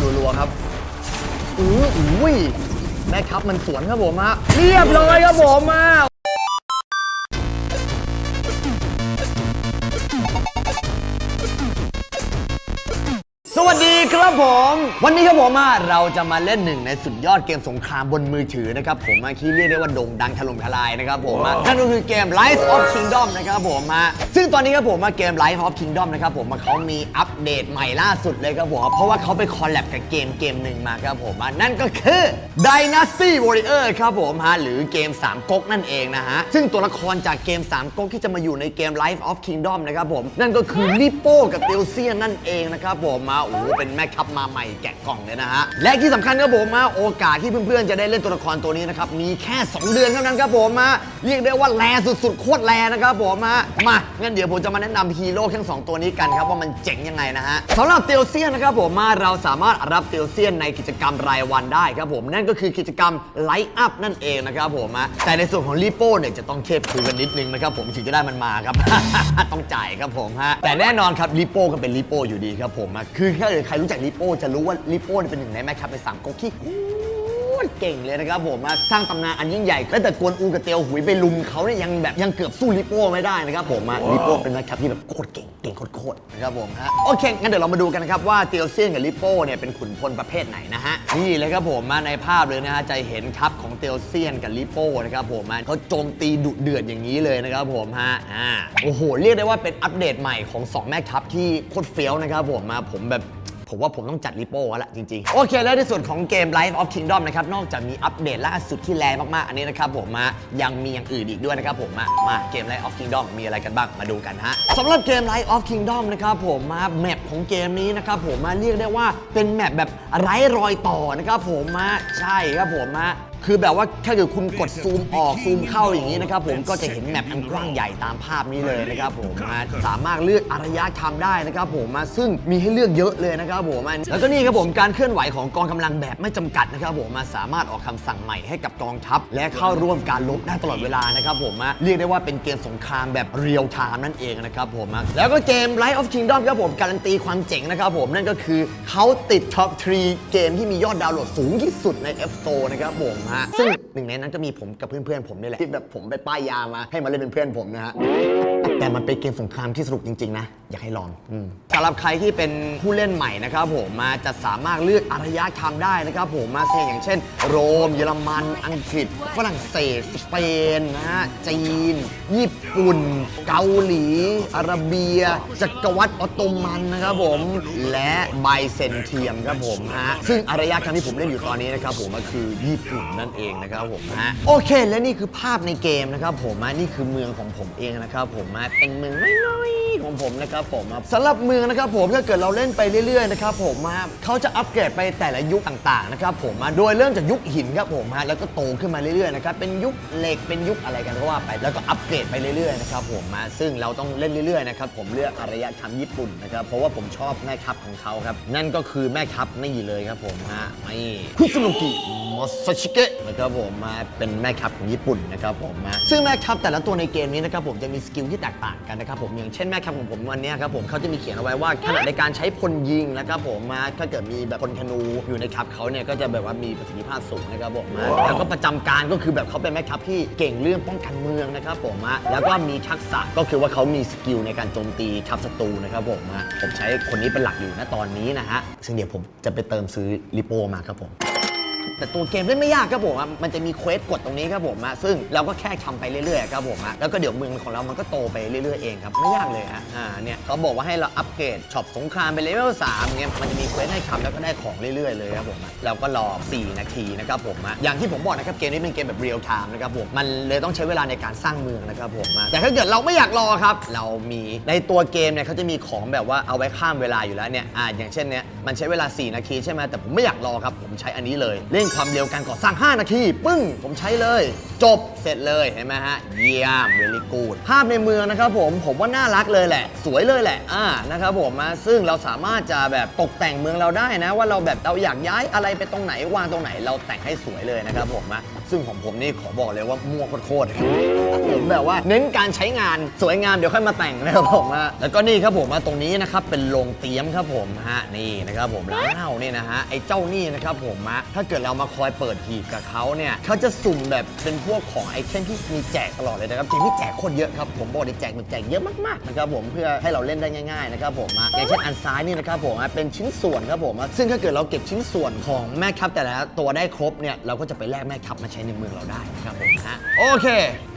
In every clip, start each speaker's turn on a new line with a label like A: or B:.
A: รัวๆครับอู้อุ้ยแม่ครับมันสวนครับผมฮะเรียบร้อยครับผมมา ครับผม วันนี้ครับผมอะเราจะมาเล่นหนึ่งในสุดยอดเกมสงครามบนมือถือนะครับผมอะที่เรียกได้ว่าโด่งดังถล่มทลายนะครับผมอะนั่นก็คือเกม Rise of Kingdom นะครับผมอะซึ่งตอนนี้ครับผมอะเกม Rise of Kingdom นะครับผมอะเขามีอัปเดตใหม่ล่าสุดเลยครับผมอะเพราะว่าเขาไปคอลแลบกับเกมเกมหนึ่งมาครับผมอะนั่นก็คือ Dynasty Warrior ครับผมฮะหรือเกมสามก๊กนั่นเองนะฮะซึ่งตัวละครจากเกมสามก๊กที่จะมาอยู่ในเกม Life of Kingdom นะครับผมนั่นก็คือลิโป้กับเตลเซียนนั่นเองนะครับผมมาโอ้โหเป็นแม่ทัพมาใหม่แกะกล่องเลยนะฮะ และที่สำคัญครับผมมาโอกาสที่เพื่อนๆจะได้เล่นตัวละครตัวนี้นะครับ มีแค่ 2 เดือนเท่านั้นครับผมมาเรียกได้ว่าแลสุดๆ โคตรแลนะครับผมมามางั้นเดี๋ยวผมจะมาแนะนำฮีโร่ทั้งสองตัวนี้กันครับว่ามันเจ๋งยังไงนะฮะสำหรับเตลเซียนนะครับผมมาเราสามารถรับเตลเซียนในกิจกรรมรายวันได้ครับผมนั่นก็คือกิจกรรมไลท์อัพนั่นเองนะครับผมมาแต่ในส่วนของลิโป้เนี่ยจะต้องเคบคุยกันนิดนึงนะครับผมถึงจะได้มันมาครับ ต้องจ่ายครับผมฮะแต่แน่นอนครับลิโป้ก็เป็นลิโป้อยู่ดีครับผมคือถ้าเกิดใครรู้จักลิิโป้จะรู้ว่าลิโป้เป็นหนึ่งในแม่ทัพในสามก๊กที่โคตรเก่งเลยนะครับผมมาสร้างตำนานอันยิ่งใหญ่แล้วแต่กวนอูกับเตียวหุยไปลุมเขาเนี่ยยังแบบยังเกือบสู้ลิโป้ไม่ได้นะครับผมมาลิโป้เป็นแม่ทัพที่แบบโคตรเก่งเก่งโคตรๆนะครับผมฮะโอเคงั้นเดี๋ยวเรามาดูกันนะครับว่าเตียวเซียนกับลิโป้เนี่ยเป็นขุนพลประเภทไหนนะฮะนี่เลยครับผมมาในภาพเลยนะฮะจะเห็นทัพของเตียวเซียนกับลิโป้นะครับผมมาเขาโจมตีดุเดือดอย่างนี้เลยนะครับผมฮะอ่าโอ้โหเรียกได้ว่าเป็นอัปเดตใหม่ของสองแม่ทัพที่โคตรเฟี้ยวนะครับผมมาผมแบบ ผมว่าผมต้องจัดริโป้แล้วละจริงๆ โอเค แล้วในส่วนของเกม Life of Kingdom นะครับ นอกจากมีอัปเดตล่าสุดที่แรงมาก ๆ อันนี้นะครับผมมายังมีอย่างอื่นอีกด้วยนะครับผมมามาเกม Life of Kingdom มีอะไรกันบ้างมาดูกันฮะสำหรับเกม Life of Kingdom นะครับผมมาแมปของเกมนี้นะครับผมมาเรียกได้ว่าเป็นแมปแบบไร้รอยต่อนะครับผมมาใช่ครับผมมา คือแบบว่าถ้าเกิดคุณกดซูมออกซูมเข้าอย่างนี้นะครับผมก็จะเห็นแมปอันกว้างใหญ่ตามภาพนี้เลยนะครับผมมาสามารถเลือกอารยธรรมได้นะครับผมมาซึ่งมีให้เลือกเยอะเลยนะครับผมมาแล้วก็นี่ครับผมการเคลื่อนไหวของกองกำลังแบบไม่จำกัดนะครับผมมาสามารถออกคำสั่งใหม่ให้กับกองทัพ และเข้าร่วมการรบได้ตลอดเวลานะครับผมมาเรียกได้ว่าเป็นเกมสงครามแบบเรียลไทม์นั่น eng นะครับผมมาแล้วก็เกม Light of Kingdom ครับผมการันตีความเจ๋งนะครับผมนั่นก็คือเขาติดท็อป3เกมที่มียอดดาวน์โหลดสูงที่สุดใน App Store นะครับผมฮะซึ่งหนึ่งในนั้นก็มีผมกับเพื่อนๆผมนี่แหละที่แบบผมไปป้ายยามาให้มาเล่นเป็นเพื่อนผมนะฮะ แต่มันเป็นเกมสงครามที่สนุกจริงๆนะอยากให้ลองอมสำหรับใครที่เป็นผู้เล่นใหม่นะครับผมมาจะสามารถเลือกอารยธรรมได้นะครับผมมาเช่นอย่างเช่น โรม เยอรมัน อังกฤษ ฝรั่งเศส สเปนนะฮะจีน ญี่ปุ่น เกาหลี อาระเบีย จักรวรรดิออตโตมันนะครับผมและไบเซนเทียมครับผมฮะซึ่งอารยธรรมที่ผมเล่นอยู่ตอนนี้นะครับผมก็คือญี่ปุ่นนั่นเองนะครับผมฮะโอเค และนี่คือภาพในเกมนะครับผมฮะนี่คือเมืองของผมเองนะครับผมฮะเป็นเมืองน้อยๆของผมนะครับผมฮะสำหรับเมืองนะครับผมถ้าเกิดเราเล่นไปเรื่อยๆนะครับผมฮะเขาจะอัปเกรดไปแต่ละยุคต่างๆนะครับผมฮะโดยเริ่มจากยุคหินครับผมฮะแล้วก็โตขึ้นมาเรื่อยๆนะครับเป็นยุคเหล็กเป็นยุคอะไรกันก็ว่าไป แล้วก็อัปเกรดไปเรื่อยๆนะครับผมฮะซึ่งเราต้องเล่นเรื่อยๆนะครับผมเลือกอารยธรรมญี่ปุ่นนะครับเพราะว่าผมชอบแม่ทัพของเขาครับนั่นก็คือแม่ทัพนี่เลยครับผมฮะนี่คุซุโนกิมอสชิเกะนะครับผมมาเป็นแม่ทัพของญี่ปุ่นนะครับผมมาซึ่งแม่ทัพแต่ละตัวในเกมนี้นะครับผมจะมีสกิลที่แตกต่างกันนะครับผมอย่างเช่นแม่ทัพของผมวันเนี้ยครับผมเขาจะมีเขียนเอาไว้ว่าขณะในการใช้พลยิงนะครับผมมาถ้าเกิดมีแบบพลธนูอยู่ในทัพเขาเนี่ยก็จะแบบว่ามีประสิทธิภาพสูงนะครับผมมาแล้วก็ประจำการก็คือแบบเขาเป็นแม่ทัพที่เก่งเรื่องป้องกันเมืองนะครับผมมาแล้วก็มีทักษะก็คือว่าเขามีสกิลในการโจมตีทัพศัตรูนะครับผมมาผมใช้คนนี้เป็นหลักอยู่ณตอนนี้นะฮะซึ่งเดี๋ยวผมจะไปเติมซื้อลิโป้มาครับผม แต่ตัวเกมเล่นไม่ยากครับผมอะมันจะมีเควสกดตรงนี้ครับผมอะซึ่งเราก็แค่ทำไปเรื่อยๆครับผมอะแล้วก็เดี๋ยวเมืองของเรามันก็โตไปเรื่อยๆเองครับไม่ยากเลยฮะอ่าเนี่ยเขาบอกว่าให้เราอัปเกรดช็อปสงครามไปเลเวล3เงี้ยมันจะมีเควสให้ทำแล้วก็ได้ของเรื่อยๆเลยครับผมอะเราก็รอ 4 นาทีนะครับผมอะอย่างที่ผมบอกนะครับเกมนี้เป็นเกมแบบเรียลไทม์นะครับผมมันเลยต้องใช้เวลาในการสร้างเมืองนะครับผมอะแต่ถ้าเกิดเราไม่อยากรอครับ เรามีในตัวเกมเนี่ยเขาจะมีของแบบว่าเอาไว้ข้ามเวลาอยู่แล้วเนี่ยอ่าอย่างเช่นเนี่ยมันใช้เวลา 4 นาทีใช่ไหมแต่ผมไม่อยากรอครับผมใช้อันนี้เลยเล่นความเร็วการก่อสร้าง 5 นาที ปึ้ง ผมใช้เลย จบเสร็จเลยเห็นไหมฮะ เยี่ยมเวลิกูดภาพในเมืองนะครับผมผมว่าน่ารักเลยแหละ สวยเลยแหละอ่านะครับผมมาซึ่งเราสามารถจะแบบตกแต่งเมืองเราได้นะ ว่าเราแบบเราอยากย้ายอะไรไปตรงไหนวางตรงไหนเราแต่งให้สวยเลยนะครับผมนะ ซึ่งของผมนี่ขอบอกเลยว่ามั่วโคตรๆผมแบบว่าเน้นการใช้งานสวยงามเดี๋ยวค่อยมาแต่งนะครับผมฮะแล้วก็นี่ครับผมมาตรงนี้นะครับเป็นโรงเตรียมครับผมฮะนี่นะครับผมแล้วนี่ยนะฮะไอ้เจ้านี่นะครับผมฮะถ้าเกิดเรามาคอยเปิดหีบกับเขาเนี่ยเขาจะสุ่มแบบเป็นพวกของไอเทมที่มีแจกตลอดเลยนะครับจริงที่แจกคตรเยอะครับผมบอกเลยแจกมันแจกเยอะมากๆนะครับผมเพื่อให้เราเล่นได้ง่ายๆนะครับผมฮะอย่างเช่นอันซ้ายนี่นะครับผมฮะเป็นชิ้นส่วนครับผมซึ่งถ้าเกิดเราเก็บชิ้นส่วนของแม่ทัพแต่ละตัวได้ครบเนี่ยเราก็จะไปแลกแม่ทัพมาใช้ในเมืองเราได้นะครับผมฮะโอเค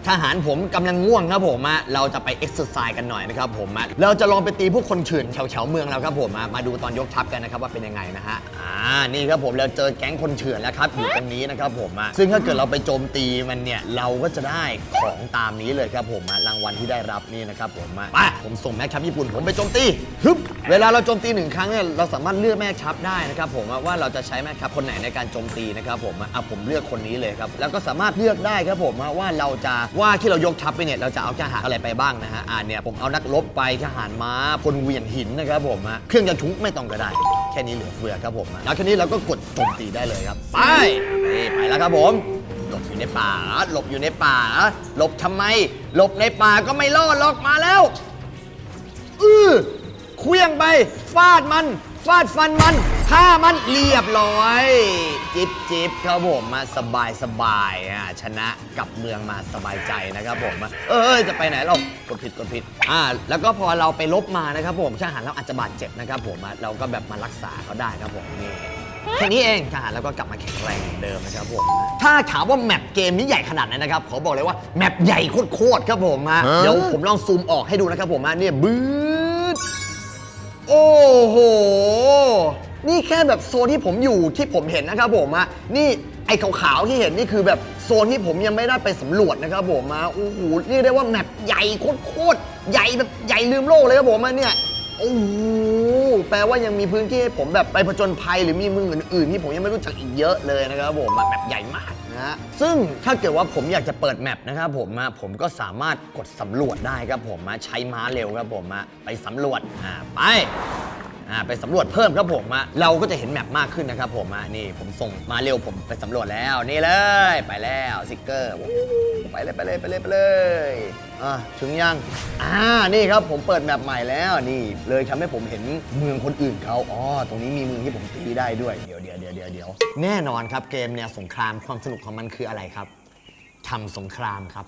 A: ทหารผมกำลังง่วงครับผมอะเราจะไปเอ็กซ์ไซส์กันหน่อยนะครับผมอะเราจะลองไปตีพวกคนเฉื่อนแถวๆเมืองเราครับผมอะมาดูตอนยกทัพกันนะครับว่าเป็นยังไงนะฮะอ่านี่ครับผมเราเจอแก๊งคนเฉื่อนแล้วครับอยู่ตรงนี้นะครับผมอะซึ่งถ้าเกิดเราไปโจมตีมันเนี่ยเราก็จะได้ของตามนี้เลยครับผมอะรางวัลที่ได้รับนี่นะครับผมอะไปผมส่งแม็กทัพญี่ปุ่นผมไปโจมตีฮึบเวลาเราโจมตีหนึ่งครั้งเนี่ยเราสามารถเลือกแม่ทัพได้นะครับผมว่าเราจะใช้แม่ทัพคนไหนในการโจมตีนะครับผมอะอะผมเลือกคนนี้เลยครับแล้วก็สามารถเลือกได้ครับผมว่าเราจะว่าที่เรายกทัพไปเนี่ยเราจะเอาทหารอะไรไปบ้างนะฮะอ่าเนี่ยผมเอานักรบไปทหารม้าพลเวียนหินนะครับผมอะเครื่องกระทุ้งไม่ต้องก็ได้ แค่นี้เหลือเฟือครับผมอะแล้วแค่นี้เราก็กดโจมตีได้เลยครับ ไปนี่ไปแล้วครับผมหลบอยู่ในป่าหลบอยู่ในป่าหลบทำไม หลบในป่าก็ไม่รอดหรอกมาแล้ว อือเคลี้ยงไปฟาดมัน ฟาดฟันมันฆ่ามันเรียบร้อย จิบจิบครับผมมาสบายสบายอะชนะกลับเมืองมาสบายใจนะครับผมอะเอ้ยจะไปไหนเรากดผิดกดผิดอ่าแล้วก็พอเราไปลบมานะครับผมทหารเราอาจจะบาดเจ็บนะครับผมอะเราก็แบบมารักษาเขาได้ครับผมนี่แค่นี้เองทหารแล้วก็กลับมาแข็งแรงเหมือนเดิมนะครับผม ถ้าถามว่าแมปเกมนี้ใหญ่ขนาดไหนนะครับ ขอบอกเลยว่าแมปใหญ่โคตรๆครับผมฮะเดี๋ยวผมลองซูมออกให้ดูนะครับผมฮะเนี่ยบืด โอ้โห นี่แค่แบบโซนที่ผมอยู่ที่ผมเห็นนะครับผมฮะนี่ไอ้ขาวๆที่เห็นนี่คือแบบโซนที่ผมยังไม่ได้ไปสำรวจนะครับผมฮะโอ้โหเรียกได้ว่าแมปใหญ่โคตรๆใหญ่แบบใหญ่ลืมโลกเลยครับผมฮะเนี่ยโอ้โหแปลว่ายังมีพื้นที่ให้ผมแบบไปผจญภัยหรือมีเมืองอื่นๆที่ผมยังไม่รู้จักอีกเยอะเลยนะครับผมอะแบบใหญ่มาก นะฮะซึ่งถ้าเกิดว่าผมอยากจะเปิดแมปนะครับผมอะผมก็สามารถกดสำรวจได้ครับผมอะใช้ม้าเร็วครับผมอะไปสำรวจอ่าไป อ่าไปสำรวจเพิ่มครับผมอะเราก็จะเห็นแมปมากขึ้นนะครับผมอะนี่ผมส่งมาเร็วผมไปสำรวจแล้วนี่เลยไปแล้วสติกเกอร์ไปเลยไปเลยไปเลยไปเลยอะถึงยังอ่านี่ครับผมเปิดแมปใหม่แล้วนี่เลยทำให้ผมเห็นเมืองคนอื่นเขาอ๋อตรงนี้มีเมืองที่ผมตีได้ด้วยเดี๋ยวเดี๋ยวเดี๋ยวเดี๋ยวเดี๋ยวแน่นอนครับเกมแนวสงครามความสนุกของมันคืออะไรครับ ทำสงครามครับ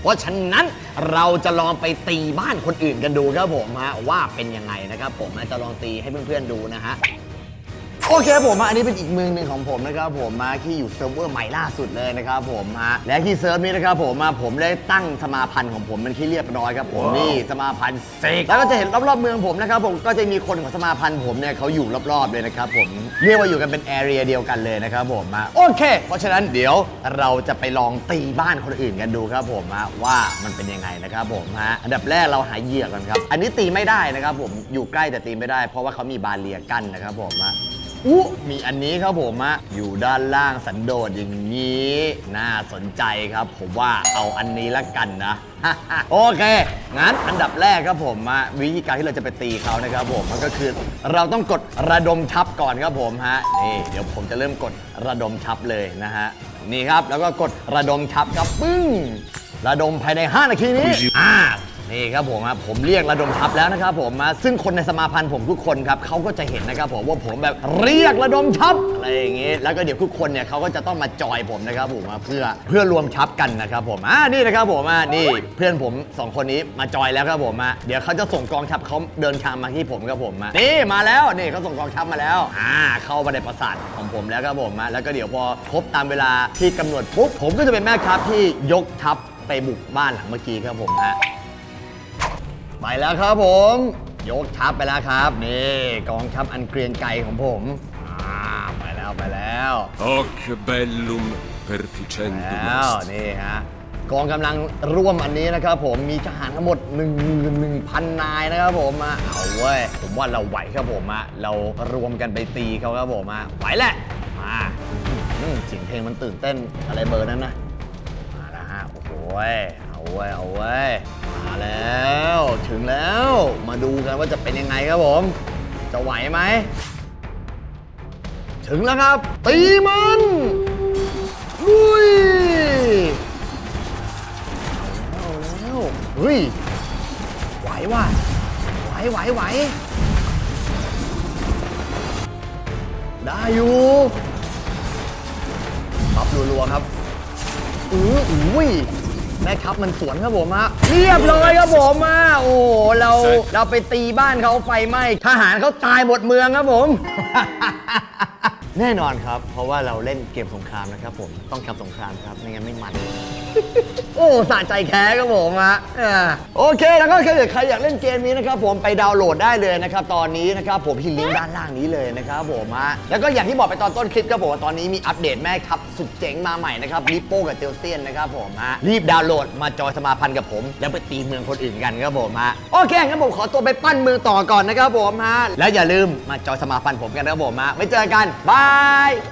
A: เพราะฉะนั้นเราจะลองไปตีบ้านคนอื่นกันดูครับผมฮะว่าเป็นยังไงนะครับผมจะลองตีให้เพื่อนๆดูนะฮะ โอเคครับผมฮะอันนี้เป็นอีกเมืองหนึ่งของผมนะครับผมมาที่อยู่เซิร์ฟเวอร์ใหม่ล่าสุดเลยนะครับผมฮะและที่เซิร์ฟนี้นะครับผมมาผมได้ตั้งสมาพันธ์ของผมเป็นที่เรียบร้อยครับผมนี่สมาพันธ์เซกแล้วก็จะเห็นรอบๆเมืองผมนะครับผมก็จะมีคนของสมาพันธ์ผมเนี่ยเขาอยู่รอบๆเลยนะครับผมเรียกว่าอยู่กันเป็นแอเรียเดียวกันเลยนะครับผมฮะโอเค เพราะฉะนั้นเดี๋ยวเราจะไปลองตีบ้านคนอื่นกันดูครับผมฮะว่ามันเป็นยังไงนะครับผมฮะอันดับแรกเราหาเหยื่อกันครับอันนี้ตีไม่ได้นะครับผมอยู่ใกล้แต่ตีไม่ได้ เพราะว่าเขามีบาเรียกั้นนะครับผมฮะ มีอันนี้ครับผมอะอยู่ด้านล่างสันโดษอย่างนี้ น่าสนใจครับ ผมว่าเอาอันนี้ละกันนะ โอเค งั้นอันดับแรกครับผมอะวิธีการที่เราจะไปตีเขานะครับผมมันก็คือเราต้องกดระดมทัพก่อนครับผมฮะนี่เดี๋ยวผมจะเริ่มกดระดมทัพเลยนะฮะนี่ครับแล้วก็กดระดมทัพครับปึ้งระดมภายใน 5 นาทีนี้อ่า นี่ครับผมอะผมเรียกระดมทัพแล้วนะครับผมอะซึ่งคนในสมาพันธ์ผมทุกคนครับเขาก็จะเห็นนะครับผมว่าผมแบบเรียกระดมทัพอะไรอย่างงี้ แล้วก็เดี๋ยวทุกคนเนี่ยเขาก็จะต้องมาจอยผมนะครับผมอะเพื่อเพื่อรวมทัพกันนะครับผมอ่านี่นะครับผมอะนี่เพื่อนผมสองคนนี้มาจอยแล้วครับผมอะเดี๋ยวเขาจะส่งกองทัพเขาเดินทางมาที่ผมครับผมอะนี่มาแล้วนี่เขาส่งกองทัพมาแล้วอ่าเข้ามาในปราสาทของผมแล้วครับผมอะแล้วก็เดี๋ยวพอครบตามเวลาที่กำหนดปุ๊บผมก็จะเป็นแม่ทัพที่ยกทัพไปบุกบ้านหลังเมื่อกี้ครับผมฮะ ไปแล้วครับผม ยกทัพไปแล้วครับ นี่กองทัพอันเกรียงไกรของผมอ่าไปแล้วไปแล้ว
B: Hoc bellum
A: แล้ว
B: perficendum est.
A: นี่ฮะกองกำลังร่วมอันนี้นะครับผมมีทหารทั้งหมด1 1 0 0 0นายนะครับผมมาเอาเว้ยผมว่าเราไหวครับผมอะเรารวมกันไปตีเขาครับผมอะไหวแหละมาอืมเสียงเพลงมันตื่นเต้นอะไรเบอร์นั้นนะมาแล้วฮะโอ้โหยเอาไว้ยเอาไว้ยมา แล้ว ถึงแล้ว มาดูกันว่าจะเป็นยังไงครับผม จะไหวไหม ถึงแล้วครับ ตีมันลุยเอาแล้วเฮ้ยไหวว่ะไหวไหวไหวได้อยู่ปับรัวๆครับ อื้ออุ้ย แม่ครับมันสวนครับผมฮะเรียบร้อยครับผมอะโอ้โหเราเราไปตีบ้านเขาไฟไหม้ทหารเขาตายหมดเมืองครับผม แน่นอนครับ เพราะว่าเราเล่นเกมสงครามนะครับผมต้องทำสงครามครับไม่งั้นไม่มัน โอ้สะใจแค้ครับผมฮะอ่าโอเคแล้วก็ถ้าเกิดใครอยากเล่นเกมนี้นะครับผมไปดาวน์โหลดได้เลยนะครับตอนนี้นะครับผมที่ลิงก์ด้านล่างนี้เลยนะครับผมฮะแล้วก็อย่างที่บอกไปตอนต้นคลิปครับผมว่าตอนนี้มีอัปเดตแม่ครับสุดเจ๋งมาใหม่นะครับลิปโป้กับเจลเซียนนะครับผมฮะรีบดาวน์โหลดมาจอยสมาพันธ์กับผม แล้วไปตีเมืองคนอื่นกันครับผมฮะโอเคงั้นผมขอตัวไปปั้นเมืองต่อก่อนนะครับผมฮะแล้วอย่าลืมมาจอยสมาพันธ์ผมกันนะครับผมฮะไว้เจอกันบาย